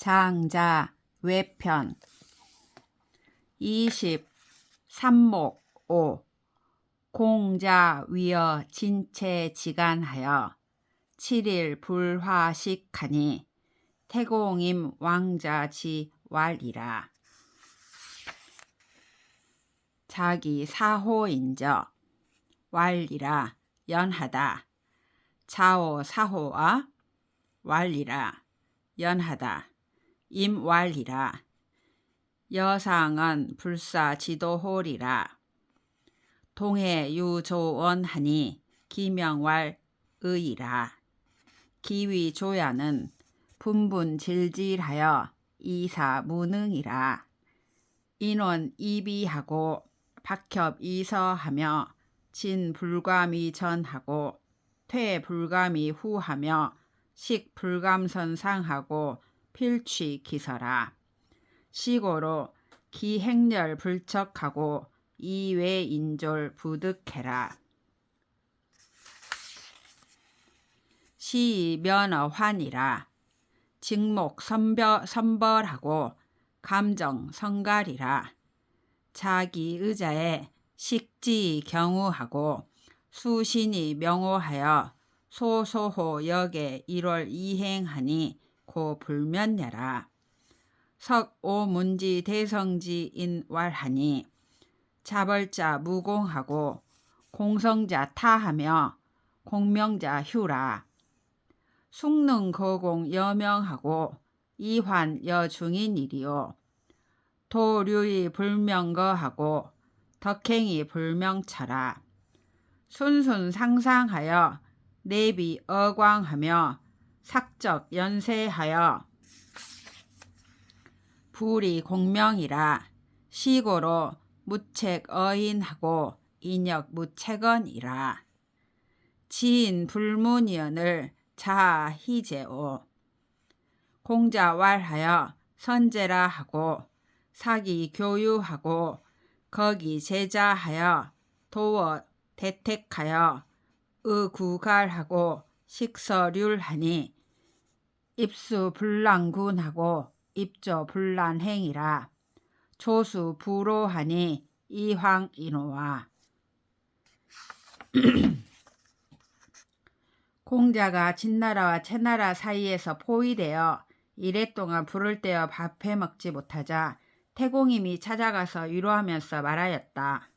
장자 외편. 20 삼목 5 공자 위어 진체 지간하여 7일 불화식하니 태공임 왕자지 왈이라. 자기 사호인저 왈이라. 연하다. 자오 사호와 왈이라. 연하다 임왈이라. 여상은 불사 지도홀이라. 동해 유조원하니 기명왈 의이라. 기위 조야는 분분 질질하여 이사 무능이라. 인원 이비하고 박협 이서하며 진 불감이 전하고 퇴 불감이 후하며 식 불감선상하고 필취 기서라. 시고로 기행렬 불척하고 이외 인졸 부득해라. 시 면어 환이라. 직목 선벼, 선벌하고 감정 성갈이라. 자기 의자에 식지 경우하고 수신이 명호하여 소소호 역에 1월 이행하니 고 불면야라. 석오문지 대성지인 왈하니 자벌자 무공하고 공성자 타하며 공명자 휴라. 숙능 거공 여명하고 이환 여중인이리요. 도류이 불명거하고 덕행이 불명차라. 순순 상상하여 내비 어광하며 삭적 연세하여 불이 공명이라 시고로 무책 어인하고 인역 무책언이라. 지인 불문이언을 자하 희제오. 공자 왈하여 선제라 하고 사기 교유하고 거기 제자하여 도워 대택하여 의구갈하고 식서률하니 입수 불랑군하고 입조 불란행이라 조수 부로하니 이황인호와 공자가 진나라와 채나라 사이에서 포위되어 이랫동안 불을 떼어 밥해 먹지 못하자 태공임이 찾아가서 위로하면서 말하였다.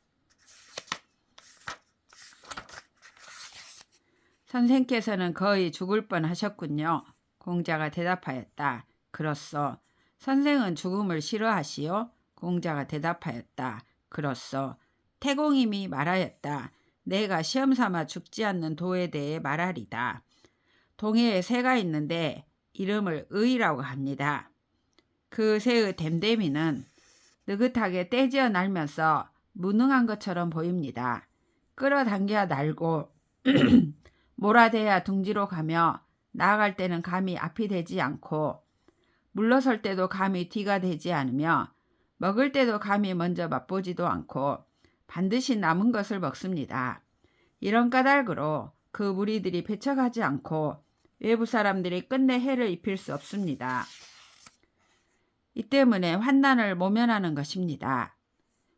선생께서는 거의 죽을 뻔 하셨군요. 공자가 대답하였다. 그렇소. 선생은 죽음을 싫어하시오? 공자가 대답하였다. 그렇소. 태공임이 말하였다. 내가 시험 삼아 죽지 않는 도에 대해 말하리다. 동해에 새가 있는데 이름을 의라고 합니다. 그 새의 댐댐이는 느긋하게 떼지어 날면서 무능한 것처럼 보입니다. 끌어당겨 날고 몰아대야 둥지로 가며 나아갈 때는 감히 앞이 되지 않고 물러설 때도 감히 뒤가 되지 않으며 먹을 때도 감히 먼저 맛보지도 않고 반드시 남은 것을 먹습니다. 이런 까닭으로 그 무리들이 배척하지 않고 외부 사람들이 끝내 해를 입힐 수 없습니다. 이 때문에 환난을 모면하는 것입니다.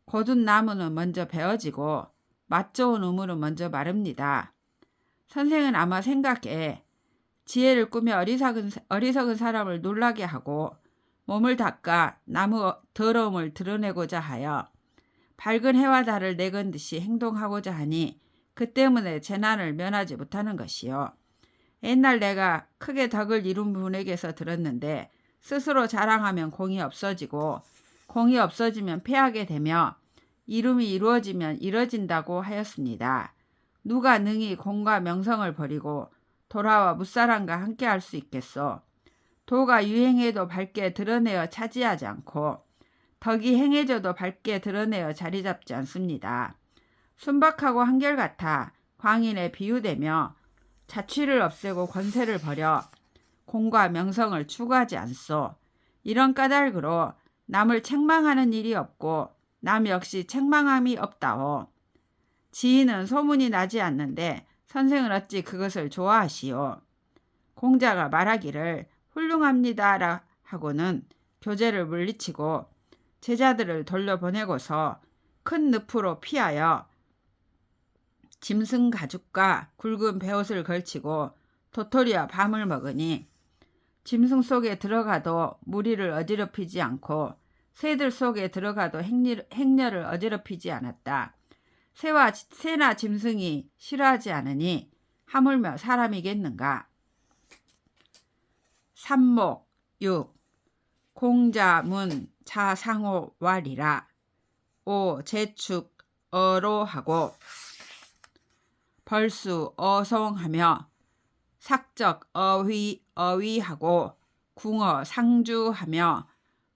고든 나무는 먼저 베어지고 맛 좋은 우물은 먼저 마릅니다. 선생은 아마 생각해 지혜를 꾸며 어리석은, 어리석은 사람을 놀라게 하고 몸을 닦아 나무 더러움을 드러내고자 하여 밝은 해와 달을 내건 듯이 행동하고자 하니 그 때문에 재난을 면하지 못하는 것이요. 옛날 내가 크게 덕을 이룬 분에게서 들었는데 스스로 자랑하면 공이 없어지고 공이 없어지면 패하게 되며 이름이 이루어지면 이뤄진다고 하였습니다. 누가 능히 공과 명성을 버리고 돌아와 무사람과 함께 할 수 있겠소. 도가 유행해도 밝게 드러내어 차지하지 않고 덕이 행해져도 밝게 드러내어 자리 잡지 않습니다. 순박하고 한결같아 광인에 비유되며 자취를 없애고 권세를 버려 공과 명성을 추구하지 않소. 이런 까닭으로 남을 책망하는 일이 없고 남 역시 책망함이 없다오. 지인은 소문이 나지 않는데 선생은 어찌 그것을 좋아하시오. 공자가 말하기를 훌륭합니다라 하고는 교재를 물리치고 제자들을 돌려보내고서 큰 늪으로 피하여 짐승 가죽과 굵은 베옷을 걸치고 도토리와 밤을 먹으니 짐승 속에 들어가도 무리를 어지럽히지 않고 새들 속에 들어가도 행렬을 어지럽히지 않았다. 새와 지- 새나 짐승이 싫어하지 않으니 하물며 사람이겠는가. 삼목 6 공자문 자상호 왈이라. 오 제축 어로하고 벌수 어송하며 삭적 어휘 어위하고 궁어 상주하며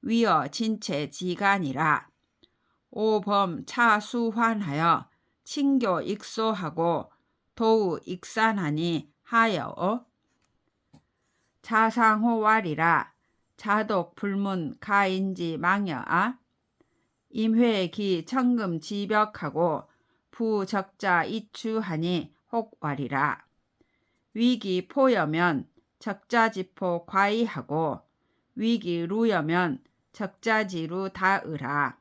위어 진체 지간이라. 오범 차수환하여 친교 익소하고 도우 익산하니 하여어. 자상호왈이라 자독 불문 가인지 망여아. 임회기 청금 지벽하고 부적자 이추하니 혹왈이라. 위기 포여면 적자지포 과이하고 위기 루여면 적자지루 다으라.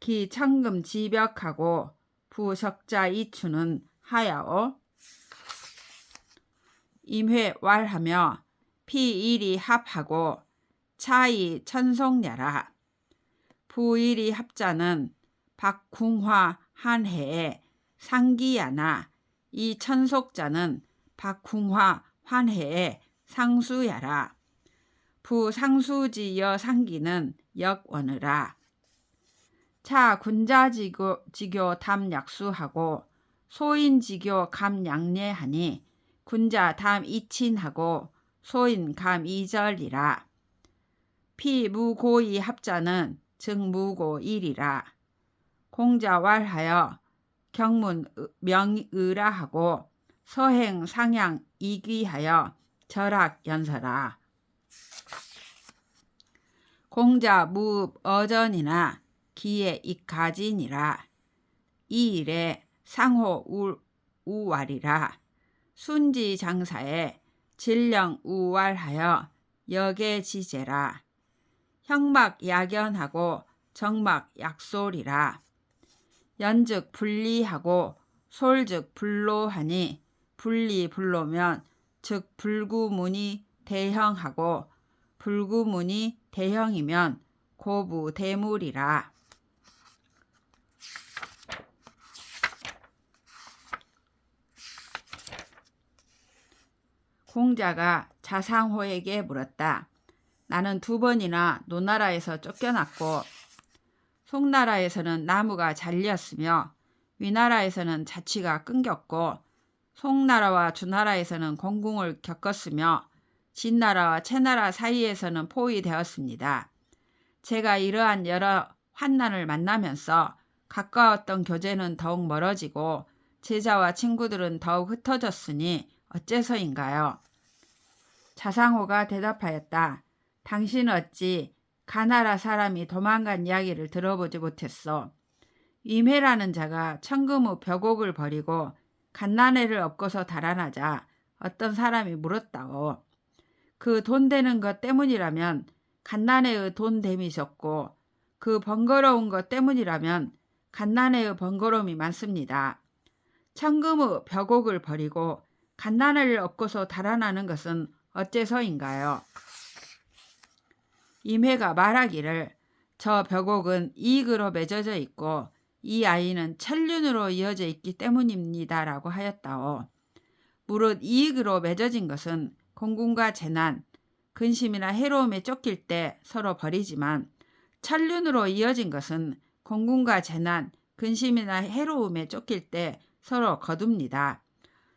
기 청금 지벽하고 부적자 이추는 하야오. 임회 왈하며 피일이 합하고 차이 천송야라. 부일이 합자는 박궁화 한 해에 상기야나 이 천속자는 박궁화 한 해에 상수야라. 부상수지여 상기는 역원으라 차 군자지교 지교 담 약수하고 소인지교 감 양례하니 군자 담 이친하고 소인 감 이절이라. 피무고이 합자는 증무고 일이라. 공자왈하여 경문 명의라 하고 서행 상향 이귀하여 절학 연설하 공자 무읍 어전이나 기에 익가진이라. 이 일에 상호 우, 우왈이라. 순지 장사에 진령 우왈하여 역의 지제라. 형막 야견하고 정막 약솔이라. 연즉 분리하고 솔즉 불로하니 분리 불로면 즉 불구문이 대형하고 불구문이 대형이면 고부 대물이라 공자가 자상호에게 물었다. 나는 두 번이나 노나라에서 쫓겨났고 송나라에서는 나무가 잘렸으며 위나라에서는 자취가 끊겼고 송나라와 주나라에서는 공궁을 겪었으며 진나라와 채나라 사이에서는 포위되었습니다. 제가 이러한 여러 환난을 만나면서 가까웠던 교제는 더욱 멀어지고 제자와 친구들은 더욱 흩어졌으니 어째서인가요? 자상호가 대답하였다. 당신 어찌 가나라 사람이 도망간 이야기를 들어보지 못했어. 임해라는 자가 천금후 벽옥을 버리고 갓난애를 업고서 달아나자 어떤 사람이 물었다오. 그 돈 되는 것 때문이라면 갓난애의 돈 됨이 적고 그 번거로운 것 때문이라면 갓난애의 번거로움이 많습니다. 천금후 벽옥을 버리고 갓난애를 업고서 달아나는 것은 어째서인가요? 임회가 말하기를 저 벽옥은 이익으로 맺어져 있고 이 아이는 천륜으로 이어져 있기 때문입니다라고 하였다오. 무릇 이익으로 맺어진 것은 공군과 재난, 근심이나 해로움에 쫓길 때 서로 버리지만 천륜으로 이어진 것은 공군과 재난, 근심이나 해로움에 쫓길 때 서로 거둡니다.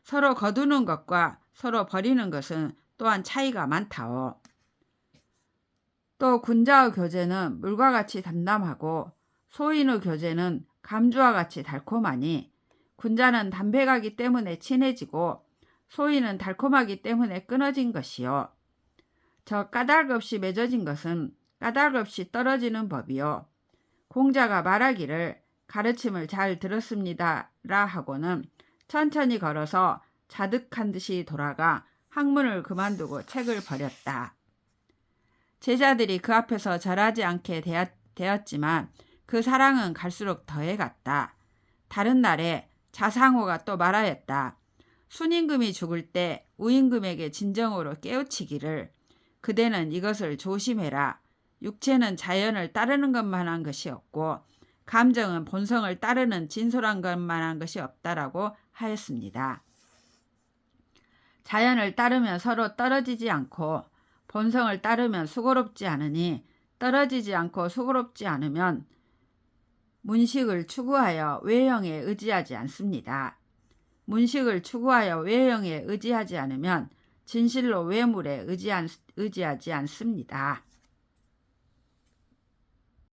서로 거두는 것과 서로 버리는 것은 또한 차이가 많다오. 또 군자의 교제는 물과 같이 담담하고 소인의 교제는 감주와 같이 달콤하니 군자는 담백하기 때문에 친해지고 소인은 달콤하기 때문에 끊어진 것이요. 저 까닭 없이 맺어진 것은 까닭 없이 떨어지는 법이요. 공자가 말하기를 가르침을 잘 들었습니다 라 하고는 천천히 걸어서 자득한 듯이 돌아가 학문을 그만두고 책을 버렸다. 제자들이 그 앞에서 절하지 않게 되었, 되었 지만 그 사랑은 갈수록 더해갔다. 다른 날에 자상호가 또 말하였다. 순임금이 죽을 때 우임금에게 진정으로 깨우치기를 그대는 이것을 조심해라. 육체는 자연을 따르는 것만 한 것이 없고 감정은 본성을 따르는 진솔한 것만 한 것이 없다라고 하였습니다. 자연을 따르면 서로 떨어지지 않고 본성을 따르면 수고롭지 않으니 떨어지지 않고 수고롭지 않으면 문식을 추구하여 외형에 의지하지 않습니다. 문식을 추구하여 외형에 의지하지 않으면 진실로 외물에 의지한, 의지하지 않습니다.